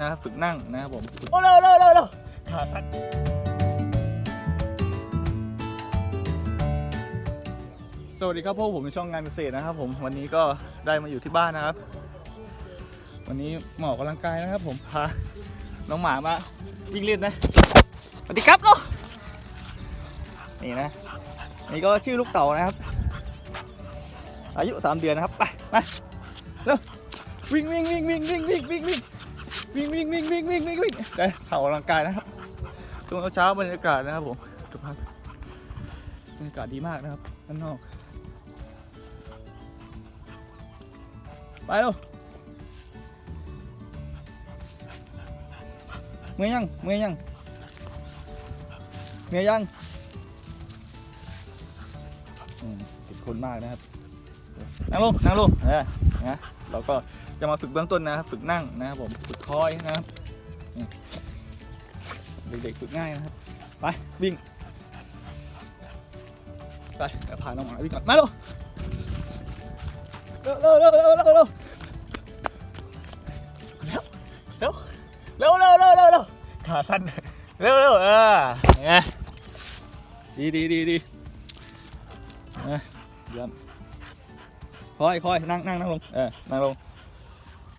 นะครับฝึกนั่งนะครับผมฝึกโอ้เร็วเร็วเร็วเร็วขาสั้นสวัสดีครับพวกผมในช่องงานเกษตรนะครับ ผมวันนี้ก็ได้มาอยู่ที่บ้านนะครับ วันนี้หมออกกำลังกายนะครับ ผมพาน้องหมามาวิ่งเล่นนะสวัสดีครับลูกนี่นะนี่ก็ชื่อลูกเต่านะครับ อายุสามเดือนนะครับไปมาเร็ววิ่งวิ่งวิ่งวิ่งวิ่งวิ่งวิ่งวิ่ง วิ่งวิ่งวิ่งวิ่งวิ่งวิ่งวิ่งไปเผาออกกำลังกายนะครับช่วงเช้าบรรยากาศนะครับผมทุกท่านบรรยากาศดีมากนะครับด้านนอกไปเร็วเมื่อยังเมื่อยยังเมื่อยยังติดคนมากนะครับ นั่งลงนั่งลงเออนะเราก็จะมาฝึกเบื้องต้นนะครับฝึกนั่งนะครับผมฝึกคอยนะครับเด็กๆฝึกง่ายนะครับไปวิ่งไปเดี๋ยวพาน้องหมาวิ่งก่อนมาเร็วเร็วเร็วเร็วเร็วเร็วเร็วเร็วเร็วเร็วเร็วเร็วเร็วขาสั้นเร็วเร็วเออไงดีดีดีดีเยี่ยม ค่อยคอยนั่งนั่งนั่งลงเออนั่งลง